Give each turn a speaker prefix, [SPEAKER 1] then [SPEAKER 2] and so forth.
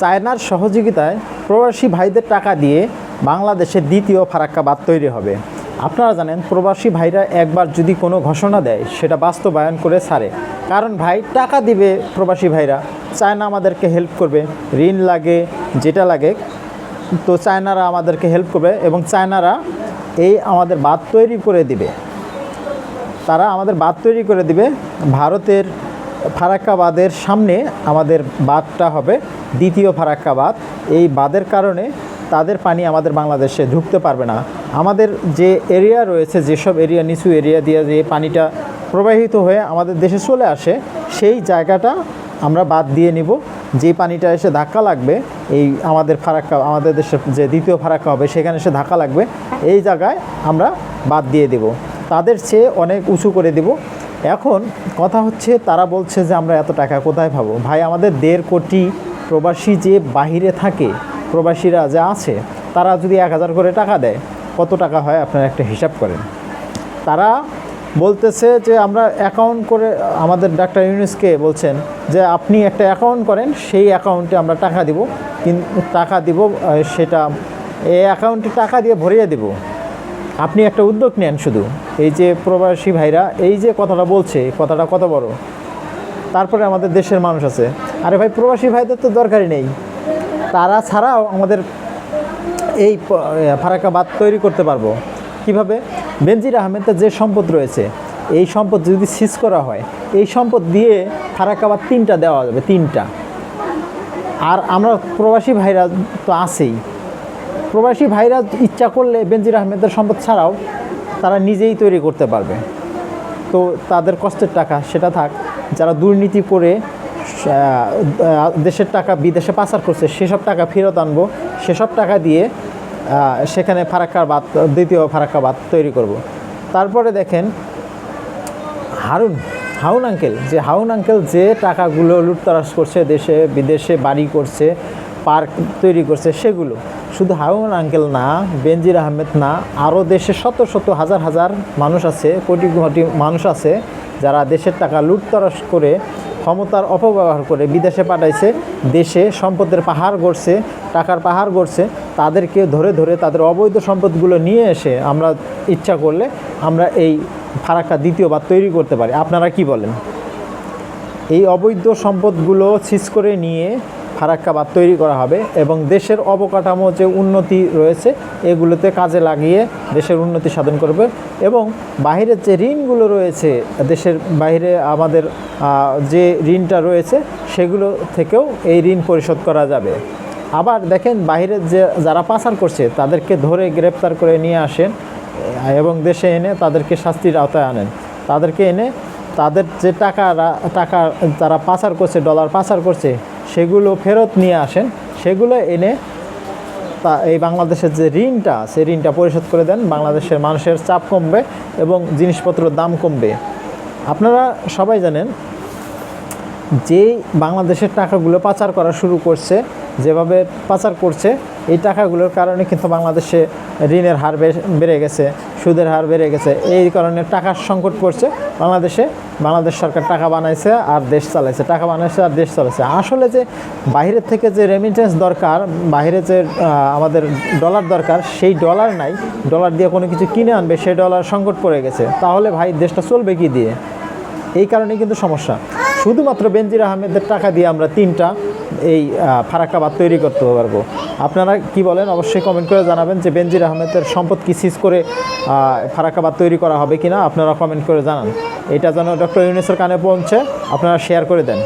[SPEAKER 1] চায়নার সহযোগিতায় প্রবাসী ভাইদের টাকা দিয়ে বাংলাদেশের দ্বিতীয় ফারাক্কা বাঁধ তৈরি হবে। আপনারা জানেন, প্রবাসী ভাইরা একবার যদি কোনো ঘোষণা দেয়, সেটা বাস্তবায়ন করে ছাড়ে। কারণ ভাই, টাকা দিবে প্রবাসী ভাইরা। চায়না আমাদেরকে হেল্প করবে। ঋণ লাগে, যেটা লাগে, তো চায়নারা আমাদেরকে হেল্প করবে এবং চায়নারা এই আমাদের বাঁধ তৈরি করে দিবে। তারা আমাদের বাদ তৈরি করে দিবে। ভারতের ফারাক্কাবাদের সামনে আমাদের বাদটা হবে। দ্বিতীয় ফারাক্কা বাঁধ এই বাঁধের কারণে তাদের পানি আমাদের বাংলাদেশে ঢুকতে পারবে না। আমাদের যে এরিয়া রয়েছে, যেসব এরিয়া নিচু এরিয়া দিয়ে যে পানিটা প্রবাহিত হয়ে আমাদের দেশে চলে আসে, সেই জায়গাটা আমরা বাদ দিয়ে নিব। যে পানিটা এসে ধাক্কা লাগবে, এই আমাদের ফারাক্কা, আমাদের দেশের যে দ্বিতীয় ফারাক্কা হবে, সেখানে এসে ধাক্কা লাগবে, এই জায়গায় আমরা বাদ দিয়ে দেব। তাদের চেয়ে অনেক উঁচু করে দেব। এখন কথা হচ্ছে, তারা বলছে যে আমরা এত টাকা কোথায় পাবো? ভাই, আমাদের দেড় কোটি প্রবাসী যে বাহিরে থাকে, প্রবাসীরা যা আছে, তারা যদি এক হাজার করে টাকা দেয়, কত টাকা হয় আপনারা একটা হিসাব করেন। তারা বলতেছে যে আমরা অ্যাকাউন্ট করে, আমাদের ডাক্তার ইউনুসকে বলছেন যে আপনি একটা অ্যাকাউন্ট করেন, সেই অ্যাকাউন্টে আমরা টাকা দিব কিন্তু টাকা দিব সেটা, এই অ্যাকাউন্টে টাকা দিয়ে ভরিয়ে দেব। আপনি একটা উদ্যোগ নেন শুধু। এই যে প্রবাসী ভাইরা, এই যে কথাটা বলছে, কথাটা কত বড়? তারপরে আমাদের দেশের মানুষ আছে। আরে ভাই, প্রবাসী ভাইদের তো দরকারই নেই। তারা ছাড়াও আমাদের এই বাঁধ তৈরি করতে পারব। কীভাবে? বেনজির আহমেদের যে সম্পদ রয়েছে, এই সম্পদ যদি সিজ করা হয়, এই সম্পদ দিয়ে ফারাক্কা বাঁধ তিনটা দেওয়া যাবে, তিনটা। আর আমরা প্রবাসী ভাইরা তো আছেই। প্রবাসী ভাইরা ইচ্ছা করলে বেনজির আহমেদের সম্পদ ছাড়াও তারা নিজেই তৈরি করতে পারবে। তো তাদের কষ্টের টাকা, সেটা থাক। যারা দুর্নীতি করে দেশের টাকা বিদেশে পাচার করছে, সেসব টাকা ফেরত আনব, সেসব টাকা দিয়ে সেখানে ফারাক্কার বাদ দ্বিতীয় ফারাক্কা বাদ তৈরি করব। তারপরে দেখেন, হারুন, হাউন আঙ্কেল, যে হাউন আঙ্কেল যে টাকাগুলো লুটতরাজ করছে, দেশে, বিদেশে বাড়ি করছে, পার্ক তৈরি করছে, সেগুলো, শুধু হাউন আঙ্কেল না, বেনজির আহমেদ না আরও দেশে শত শত, হাজার হাজার মানুষ আছে, কোটি কোটি মানুষ আছে যারা দেশের টাকা লুটতরাস করে ক্ষমতার অপব্যবহার করে বিদেশে পাঠাইছে, দেশে সম্পদের পাহাড় গড়ছে, টাকার পাহাড় গড়ছে, তাদেরকে ধরে ধরে তাদের অবৈধ সম্পদগুলো নিয়ে এসে আমরা ইচ্ছা করলে আমরা এই ফারাক্কা দ্বিতীয়বার তৈরি করতে পারি। আপনারা কি বলেন? এই অবৈধ সম্পদগুলো সিজ করে নিয়ে ফারাক্কা বাঁধ তৈরি করা হবে এবং দেশের অবকাঠামো যে উন্নতি রয়েছে, এগুলোতে কাজে লাগিয়ে দেশের উন্নতি সাধন করবে এবং বাইরের যে ঋণগুলো রয়েছে, দেশের বাইরে আমাদের যে ঋণটা রয়েছে, সেগুলো থেকেও এই ঋণ পরিশোধ করা যাবে। আবার দেখেন বাইরের যে যারা পাচার করছে, তাদেরকে ধরে গ্রেপ্তার করে নিয়ে আসেন এবং দেশে এনে তাদেরকে শাস্তির আওতায় আনেন। তাদেরকে এনে তাদের যে টাকা টাকা তারা পাচার করছে, ডলার পাচার করছে সেগুলো ফেরত নিয়ে আসেন। সেগুলো এনে তা এই বাংলাদেশের যে ঋণটা, সেই ঋণটা পরিশোধ করে দেন। বাংলাদেশের মানুষের চাপ কমবে এবং জিনিসপত্রের দাম কমবে। আপনারা সবাই জানেন, যেই বাংলাদেশের টাকাগুলো পাচার করা শুরু করছে, যেভাবে পাচার করছে এই টাকাগুলোর কারণে কিন্তু বাংলাদেশে ঋণের হার বেড়ে গেছে, সুদের হার বেড়ে গেছে। এই কারণে টাকার সংকট পড়ছে। বাংলাদেশে, বাংলাদেশ সরকার টাকা বানাইছে আর দেশ চালাইছে। টাকা বানাইছে আর দেশ চালাইছে। আসলে যে বাইরের থেকে যে রেমিটেন্স দরকার, বাইরে যে আমাদের ডলার দরকার, সেই ডলার নাই। ডলার দিয়ে কোনো কিছু কিনে আনবে, সেই ডলার সংকট পড়ে গেছে। তাহলে ভাই, দেশটা চলবে কি দিয়ে? এই কারণে কিন্তু সমস্যা। শুধুমাত্র বেনজির আহমেদের টাকা দিয়ে আমরা তিনটা এই ফারাক্কা বাদ তৈরি করতে পারব। আপনারা কি বলেন? অবশ্যই কমেন্ট করে জানাবেন যে বেনজির আহমেদের সম্পদ কি সিজ করে ফারাক্কা বাদ তৈরি করা হবে কিনা, আপনারা কমেন্ট করে জানান। এটা যেন ডক্টর ইউনিসের কানে পৌঁছে, আপনারা শেয়ার করে দেন।